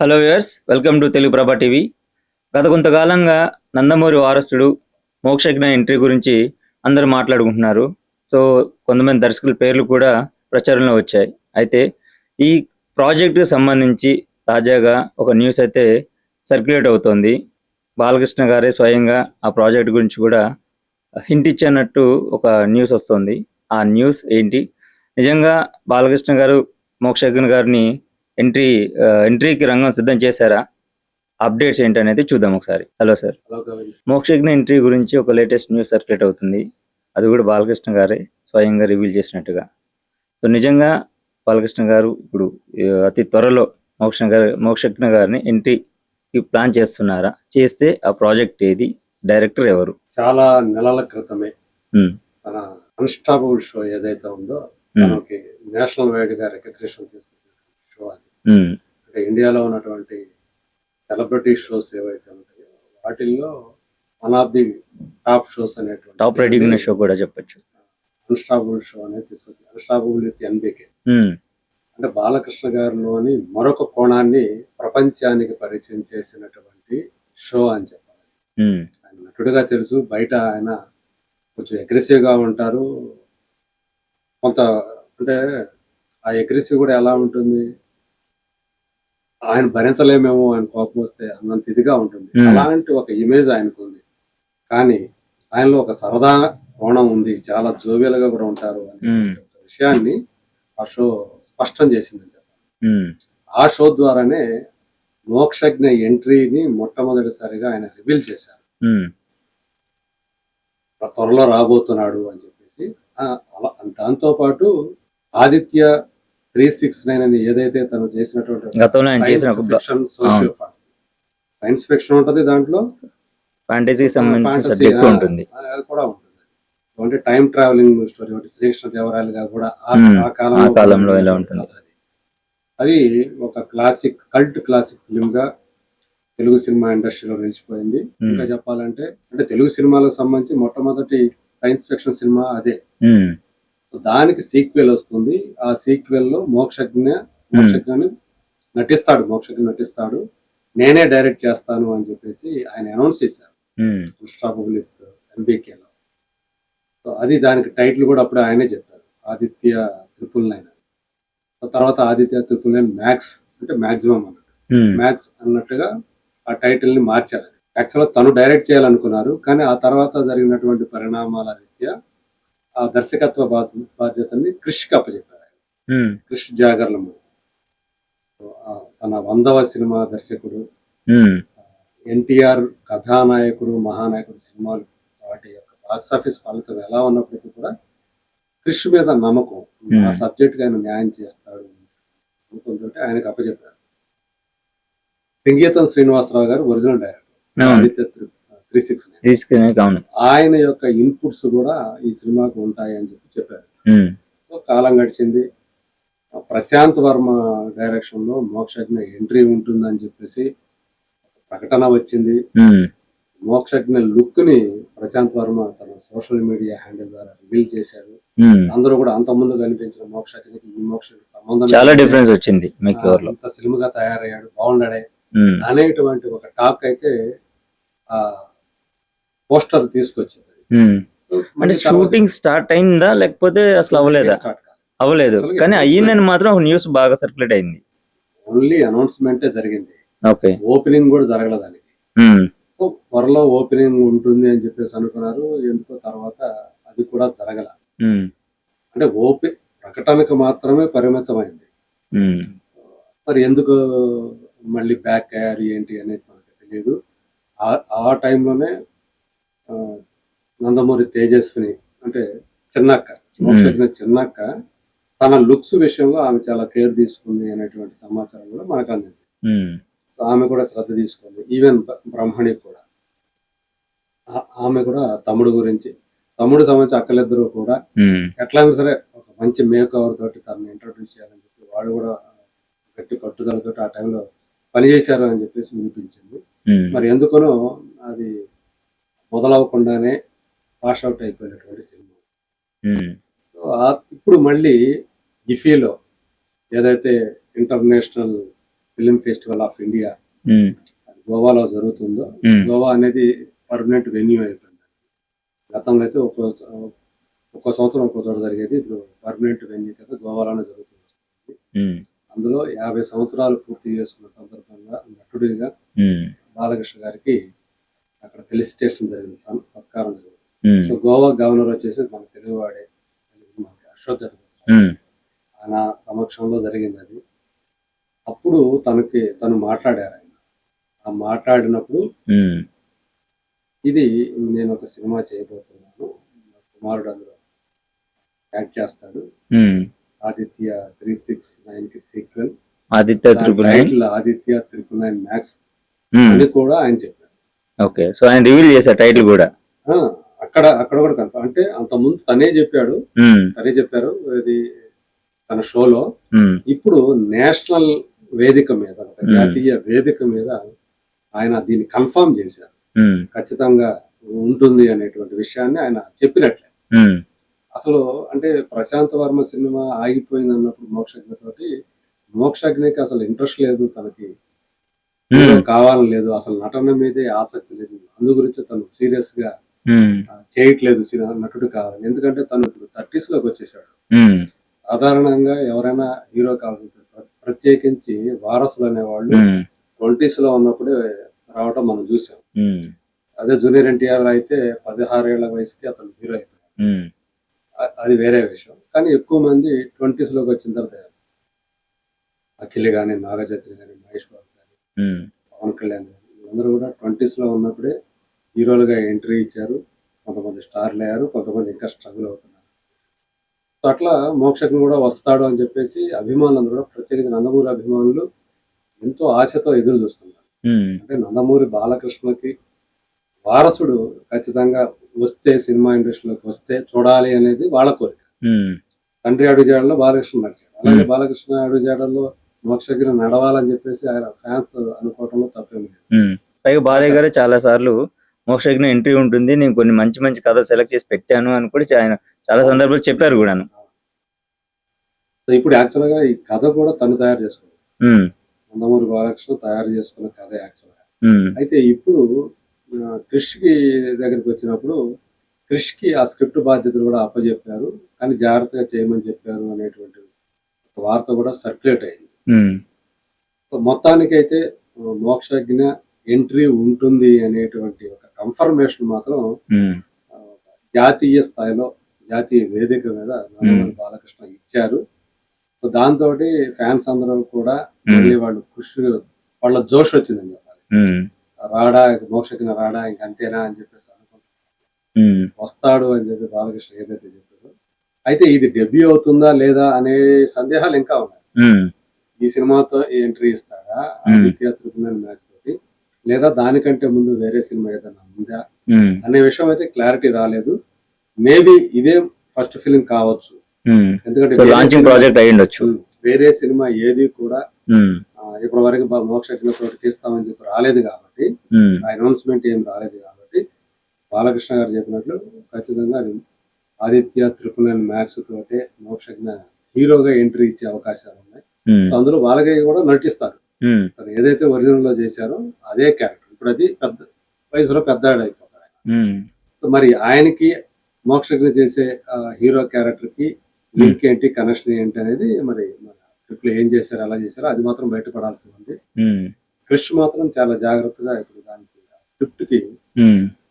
Hello viewers welcome to Telugu Prabha TV. గత కొంతకాలంగా నందమూరి వారసుడు మోక్షజ్ఞ ఎంట్రీ గురించి అందరూ మాట్లాడుకుంటున్నారు. సో కొంతమంది దర్శకుల పేర్లు కూడా ప్రచారంలో వచ్చాయి. అయితే ఈ ప్రాజెక్టుకు సంబంధించి తాజాగా ఒక న్యూస్ అయితే సర్క్యులేట్ అవుతోంది. బాలకృష్ణ గారే స్వయంగా ఆ ప్రాజెక్ట్ గురించి కూడా హింట్ ఇచ్చినట్టు ఒక న్యూస్ వస్తుంది. ఆ న్యూస్ ఏంటి? నిజంగా బాలకృష్ణ గారు మోక్షజ్ఞ గారిని ఎంట్రీ ఎంట్రీకి రంగం సిద్ధం చేశారా? అప్డేట్స్ ఏంటనేది చూద్దాం ఒకసారి. హలో సార్ మోక్షజ్ఞ ఎంట్రీ గురించి ఒక లేటెస్ట్ న్యూస్ సర్క్యులేట్ అవుతుంది. అది కూడా బాలకృష్ణ గారే స్వయంగా రివీల్ చేసినట్టుగా. సో నిజంగా బాలకృష్ణ గారు ఇప్పుడు ఆ, అతి త్వరలో మోక్ష గారి మోక్షజ్ఞ గారిని ఎంట్రీకి ప్లాన్ చేస్తున్నారా? చేస్తే ఆ ప్రాజెక్ట్ ఏది? డైరెక్టర్ ఎవరు? చాలా నెలల క్రితమే తన అన్స్టాపబుల్ షో ఏదైతే ఉందో తనకి నేషనల్ వైడ్గా రికగ్నిషన్ ఉమ్, అంటే ఇండియాలో ఉన్నటువంటి సెలబ్రిటీ షోస్ ఏవైతే ఉంటాయో వాటిల్లో one of the top shows అనేటువంటి టాప్ రేటింగ్ ఉన్న షో కూడా చెప్పొచ్చు. అన్స్టాపబుల్ షో అనేది తీసుకొచ్చింది అన్స్టాపబుల్ విత్ ఎన్బికే అంటే బాలకృష్ణ గారిలోని మరొక కోణాన్ని ప్రపంచానికి పరిచయం చేసినటువంటి షో అని చెప్పాలి. ఉమ్, ఆయన నటుడుగా తెలుసు. బయట ఆయన కొంచెం అగ్రెసివ్గా ఉంటారు. కొంత అంటే ఆ అగ్రెసివ్ కూడా ఎలా ఉంటుంది? ఆయన భరించలేమేమో ఆయన కోపం వస్తే అన్నంత ఇదిగా ఉంటుంది. అలాంటి ఒక ఇమేజ్ ఆయనకు ఉంది. కానీ ఆయనలో ఒక సరదా కోణం ఉంది. చాలా జోవియల్గా కూడా ఉంటారు అనే విషయాన్ని ఆ షో స్పష్టం చేసిందని చెప్పాలి. ఆ షో ద్వారానే మోక్షజ్ఞ ఎంట్రీని మొట్టమొదటిసారిగా ఆయన రివీల్ చేశారు. త్వరలో రాబోతున్నాడు అని చెప్పేసి దాంతో పాటు ఆదిత్య త్రీ సిక్స్ నైన్ అని ఏదైతే తను చేసినటువంటి గతంలో ఆయన చేసిన ఫిక్షన్ సోషియో సైన్స్ ఫిక్షన్ ఉంటది దాంట్లో. ఫ్యాంటసీకి సంబంధించిన సబ్జెక్ట్ ఉంటుంది. అది కూడా ఉంటుంది. అంటే టైం ట్రావెలింగ్ స్టోరీ ఒకటి శ్రీకృష్ణ దేవరాయలుగా కూడా ఆ- కాలంలో ఎలా ఉంటుంది. అది. ఒక క్లాసిక్ కల్ట్ క్లాసిక్ ఫిల్మ్గా తెలుగు సినిమా ఇండస్ట్రీలో నిలిచిపోయింది. ఇంకా చెప్పాలంటే అంటే తెలుగు సినిమాలకు సంబంధించి మొట్టమొదటి సైన్స్ ఫిక్షన్ సినిమా అదే. దానికి సీక్వెల్ వస్తుంది. ఆ సీక్వెల్లో మోక్షజ్ఞ మోక్షజ్ఞని నటిస్తాడు మోక్షజ్ఞ నటిస్తాడు. నేనే డైరెక్ట్ చేస్తాను అని చెప్పేసి ఆయన అనౌన్స్ చేశారు. అన్స్టాపబుల్ విత్ ఎంబీకేలో సో అది దానికి టైటిల్ కూడా అప్పుడే ఆయనే చెప్పారు. ఆదిత్య ట్రిపుల్ నైన్ తర్వాత ఆదిత్య ట్రిపుల్ నైన్ మ్యాక్స్ అంటే మాక్సిమం అన్నట్టు. మ్యాక్స్ అన్నట్టుగా ఆ టైటిల్ని మార్చారు యాక్చువల్గా తను డైరెక్ట్ చేయాలనుకున్నారు. కానీ ఆ తర్వాత జరిగినటువంటి పరిణామాల రీత్యా ఆ దర్శకత్వ బాధ్య- బాధ్యతని క్రిష్కి అప్పచెప్పారు ఆయన. క్రిష్ తన వందవ సినిమా దర్శకుడు ఎన్టీఆర్ కథానాయకుడు మహానాయకుడు సినిమాలు వాటి యొక్క బాక్స్ ఆఫీస్ ఫలితం ఎలా ఉన్నప్పటికీ కూడా క్రిష్ మీద నమ్మకం. ఆ. సబ్జెక్ట్ ఆయన న్యాయం చేస్తాడు. నమ్మకంతో ఆయనకు అప్పచెప్పారు. Singeetam Srinivasarao garu original director. Aditya three six అవును. ఆయన యొక్క ఇన్పుట్స్ కూడా ఈ సినిమాకు ఉంటాయి అని చెప్పి చెప్పారు. సో కాలం గడిచింది. ప్రశాంత్ వర్మ డైరెక్షన్లో మోక్షజ్ఞ ఎంట్రీ ఉంటుందని చెప్పేసి ప్రకటన వచ్చింది. మోక్షజ్ఞ లుక్ని ప్రశాంత్ వర్మ తన సోషల్ మీడియా హ్యాండిల్ ద్వారా రివీల్ చేశాడు. అందరూ కూడా అంత ముందు కనిపించిన మోక్షజ్ఞకి ఈ మోక్షకి సంబంధం చాలా. డిఫరెన్స్ వచ్చింది మీకు ఆ, ఎవరిలో? అంత స్లిమ్గా తయారయ్యాడు బాగున్నాడే. అనేటువంటి ఒక టాక్ అయితే ఆ పోస్టర్ తీసుకొచ్చింది. అంటే షూటింగ్ స్టార్ట్ అయిందా లేకపోతే అసలు అవ్వలేదా. అవ్వలేదు. కానీ అయ్యిందని మాత్రం న్యూస్ బాగా సర్క్యులేట్ అయింది. ఓన్లీ అనౌన్స్మెంటే జరిగింది. ఓకే. ఓపెనింగ్ కూడా జరగలేదు దానికి. సో త్వరలో ఓపెనింగ్ ఉంటుంది అని చెప్పేసి అనుకున్నారు. ఎందుకో తర్వాత అది కూడా జరగల. అంటే ఓపె ప్రకటనకు మాత్రమే పరిమితమైంది. మరి ఎందుకు మళ్ళీ బ్యాక్ అయ్యారు ఏంటి అనేది మనకు తెలియదు. ఆ టైంలోనే నందమూరి తేజస్విని అంటే చిన్నక్క మోక్షజ్ఞ చిన్నక్క తన లుక్స్ విషయంలో ఆమె చాలా కేర్ తీసుకుంది అనేటువంటి సమాచారం కూడా మనకు అందింది. సో ఆమె కూడా శ్రద్ధ తీసుకుంది. ఈవెన్ బ్రహ్మణి కూడా. ఆమె కూడా తమ్ముడు గురించి తమ్ముడు సంబంధించి అక్కలిద్దరూ కూడా ఎట్లయినా సరే ఒక మంచి మేక్ ఓవర్ తోటి తనని ఇంట్రొడ్యూస్ చేయాలని చెప్పి వాడు కూడా గట్టి పట్టుదలతో ఆ టైంలో పనిచేశారు అని చెప్పేసి వినిపించింది. మరి ఎందుకనో అది మొదలవకుండానే పాస్ అవుట్ అయిపోయినటువంటి సినిమా. సో ఇప్పుడు మళ్ళీ ఇఫీలో ఏదైతే international film festival of India గోవాలో జరుగుతుందో గోవా అనేది పర్మనెంట్ వెన్యూ అయిపోయింది. గతంలో అయితే ఒక్కో ఒక్కో సంవత్సరం ఒక్కో చోట జరిగేది. ఇప్పుడు పర్మనెంట్ వెన్యూ కింద గోవాలోనే జరుగుతుంది. అందులో యాభై సంవత్సరాలు పూర్తి చేసుకున్న సందర్భంగా నటుడిగా బాలకృష్ణ గారికి అక్కడ ఫెలిసిటేషన్ జరిగింది. సన్- సత్కారం జరిగింది. సో గోవా గవర్నర్ వచ్చేసి మన తెలుగువాడే మనకి అశోక్ ఆయన సమక్షంలో జరిగింది అది. అప్పుడు తనకి తను మాట్లాడారు ఆయన. ఆ మాట్లాడినప్పుడు ఇది నేను ఒక సినిమా చేయబోతున్నాను. కుమారుడు అందులో యాక్ట్ చేస్తాడు. ఆదిత్య త్రీ సిక్స్ నైన్కి sequel. Aditya triple Aditya triple nine max అని కూడా ఆయన చెప్పారు. ఓకే. సో ఆయన రివీల్ చేశారు టైటిల్ కూడా. అక్కడ అక్కడ కూడా కనుక అంటే అంత ముందు తనే చెప్పాడు. తనే చెప్పారు ఇది తన షోలో. ఇప్పుడు నేషనల్ వేదిక మీద. జాతీయ వేదిక మీద ఆయన దీన్ని కన్ఫర్మ్ చేశారు. ఖచ్చితంగా ఉంటుంది అనేటువంటి విషయాన్ని ఆయన చెప్పినట్లే. అసలు అంటే ప్రశాంత్ వర్మ సినిమా ఆగిపోయింది అన్నప్పుడు మోక్షజ్ఞ తోటి మోక్షజ్ఞకి అసలు ఇంట్రెస్ట్ లేదు తనకి. కావాలని లేదు అసలు నటన మీదే ఆసక్తి లేదు. అందు గురించి తను సీరియస్గా చేయట్లేదు సినిమా నటుడు కావాలని. ఎందుకంటే తను ఇప్పుడు థర్టీస్లోకి వచ్చేసాడు. సాధారణంగా ఎవరైనా హీరో కావాలంటే ప్ర- ప్రత్యేకించి వారసులు అనేవాళ్ళు ట్వంటీస్లో ఉన్నప్పుడే రావటం మనం చూసాం. అదే జూనియర్ ఎన్టీఆర్ అయితే పదహారేళ్ళ వయసుకి అతను హీరో అయిపోయాడు. అది వేరే విషయం. కానీ ఎక్కువ మంది ట్వంటీస్లోకి వచ్చిన తర్వాత అఖిల్ గాని నాగచైత్రి గాని మహేష్ బాబు పవన్ కళ్యాణ్ వీళ్ళందరూ కూడా ట్వంటీస్లో ఉన్నప్పుడే హీరోలుగా ఎంట్రీ ఇచ్చారు. కొంతమంది స్టార్లు అయ్యారు కొంతమంది ఇంకా స్ట్రగుల్ అవుతున్నారు. సో అట్లా మోక్షజ్ఞ కూడా వస్తాడు అని చెప్పేసి అభిమానులు కూడా ప్రత్యేకించి నందమూరి అభిమానులు ఎంతో ఆశతో ఎదురు చూస్తున్నారు. అంటే నందమూరి బాలకృష్ణకి వారసుడు ఖచ్చితంగా వస్తే సినిమా ఇండస్ట్రీలోకి వస్తే చూడాలి అనేది వాళ్ళ కోరిక. తండ్రి అడుగుజాడలో బాలకృష్ణ నడిచాడు. అలాగే. బాలకృష్ణ అడుగుజాడల్లో మోక్షగిరి నడవాలని చెప్పేసి ఆయన ఫ్యాన్స్ అనుకోవడంలో తప్పేమీ లేదు. పైగా బాలయ్య గారు చాలా సార్లు మోక్షజ్ఞ ఎంట్రీ ఉంటుంది నేను కొన్ని మంచి మంచి కథలు సెలెక్ట్ చేసి పెట్టాను అని కూడా ఆయన చాలా సందర్భాలు చెప్పారు కూడాను. సో ఇప్పుడు యాక్చువల్గా ఈ కథ కూడా తను తయారు చేసుకున్నాడు నందమూరి బాలకృష్ణ తయారు చేసుకున్న కథ యాక్చువల్గా. అయితే ఇప్పుడు క్రిష్కి దగ్గరికి వచ్చినప్పుడు క్రిష్కి ఆ స్క్రిప్ట్ బాధ్యతలు కూడా అప్పచెప్పారు కానీ జాగ్రత్తగా చేయమని చెప్పారు అనేటువంటి ఒక వార్త కూడా సర్క్యులేట్ అయింది. మొత్తానికైతే మోక్షజ్ఞ ఎంట్రీ ఉంటుంది అనేటువంటి ఒక కన్ఫర్మేషన్ మాత్రం జాతీయ స్థాయిలో జాతీయ వేదిక మీద బాలకృష్ణ ఇచ్చారు. దాంతో ఫ్యాన్స్ అందరూ కూడా మళ్ళీ వాళ్ళు కృషి వాళ్ళ జోష్ వచ్చిందని చెప్పాలి. ఉమ్, రాడా మోక్షజ్ఞ రాడా ఇంక అంతేనా అని చెప్పేసి వస్తాడు అని చెప్పి బాలకృష్ణ ఏదైతే చెప్పారో అయితే ఇది డెబ్యూ అవుతుందా లేదా అనే సందేహాలు ఇంకా ఉన్నాయి. ఈ సినిమాతో ఎంట్రీ ఇస్తాడా? ఆదిత్య త్రిపుల్ మ్యాచ్ తోటి? లేదా దానికంటే ముందు వేరే సినిమా ఏదైనా ఉందా? అనే విషయం అయితే క్లారిటీ రాలేదు. మేబీ ఇదే ఫస్ట్ ఫిలిం కావచ్చు. ఎందుకంటే వేరే లాంచింగ్ సినిమా- ప్రాజెక్ట్ అయి ఉండొచ్చు ఉమ్, వేరే సినిమా ఏది కూడా ఇప్పటి వరకు మోక్షజ్ఞ తోటి తీస్తామని చెప్పి రాలేదు కాబట్టి అనౌన్స్మెంట్ ఏం రాలేదు కాబట్టి బాలకృష్ణ గారు చెప్పినట్లు ఖచ్చితంగా అది ఆదిత్య త్రిపుల్ నైన్ మ్యాక్స్ తోటే మోక్షజ్ఞ హీరోగా ఎంట్రీ ఇచ్చే అవకాశాలు ఉన్నాయి అందులో బాలయ్య కూడా నటిస్తారు. తను ఏదైతే ఒరిజినల్లో చేశారో అదే క్యారెక్టర్. ఇప్పుడు అది పెద్ద వయసులో పెద్ద ఆయన. ఉమ్, సో మరి ఆయనకి మోక్షజ్ఞ చేసే హీరో క్యారెక్టర్కి లింక్ ఏంటి కనెక్షన్ ఏంటి అనేది మరి స్క్రిప్ట్లో ఏం చేశారు ఎలా చేశారో అది మాత్రం బయటపడాల్సి ఉంది. క్రిష్ మాత్రం చాలా జాగ్రత్తగా ఇప్పుడు దానికి స్క్రిప్ట్కి.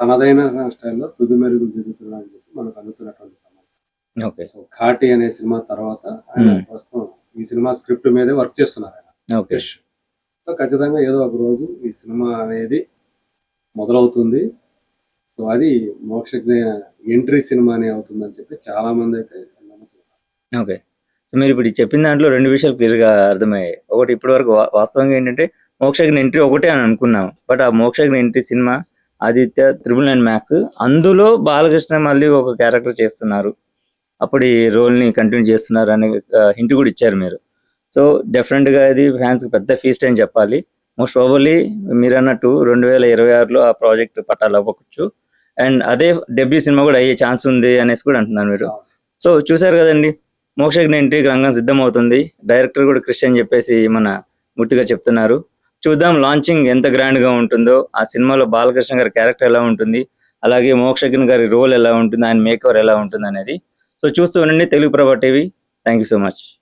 తనదైన స్టైల్లో తుది మెరుగులు దిగుతున్నా అని చెప్పి మనకు అందుతున్నటువంటి సమాచారం. ఓకే. సో ఖాటి అనే సినిమా తర్వాత ఆయన. ప్రస్తుతం ఈ సినిమా స్క్రిప్ట్ మీదే వర్క్ చేస్తున్నారు ఆయన. క్రిష్ సో ఖచ్చితంగా ఏదో ఒక రోజు ఈ సినిమా అనేది మొదలవుతుంది. సో అది మోక్షజ్ఞ ఎంట్రీ సినిమానే అవుతుందని చెప్పి చాలా మంది అయితే నమ్ముతున్నారు. ఓకే. సో మీరు ఇప్పుడు చెప్పిన దాంట్లో రెండు విషయాలు క్లియర్గా అర్థమయ్యాయి. ఒకటి ఇప్పటి వరకు వాస్తవంగా ఏంటంటే మోక్షజ్ఞ ఎంట్రీ ఒకటే అని అనుకున్నాం. బట్ ఆ మోక్షజ్ఞ ఎంట్రీ సినిమా ఆదిత్య త్రిబుల్ నైన్ మ్యాక్స్ అందులో బాలకృష్ణ మళ్ళీ ఒక క్యారెక్టర్ చేస్తున్నారు. అప్పుడు ఈ రోల్ని కంటిన్యూ చేస్తున్నారు అనే హింట్ కూడా ఇచ్చారు మీరు. సో డెఫినెట్గా ఇది ఫ్యాన్స్కి పెద్ద ఫీస్ట్ అని చెప్పాలి. మోస్ట్ ప్రాబబ్లీ మీరు అన్నట్టు రెండు వేల ఇరవై ఆరులో ఆ ప్రాజెక్ట్ పట్టాలు అవ్వవచ్చు అండ్ అదే డెబ్యూ సినిమా కూడా అయ్యే ఛాన్స్ ఉంది అనేసి కూడా అంటున్నారు మీరు. సో చూసారు కదండి? మోక్షజ్ఞ ఇంటికి రంగం సిద్ధం అవుతుంది డైరెక్టర్ కూడా క్రిస్టియన్ చెప్పేసి మన పూర్తిగా చెప్తున్నారు. చూద్దాం లాంచింగ్ ఎంత గ్రాండ్గా ఉంటుందో. ఆ సినిమాలో బాలకృష్ణ గారి క్యారెక్టర్ ఎలా ఉంటుంది? అలాగే మోక్షజ్ఞ గారి రోల్ ఎలా ఉంటుంది? ఆయన మేకవర్ ఎలా ఉంటుంది అనేది. సో చూస్తూ ఉండండి Telugu Prabha TV. Thank you so much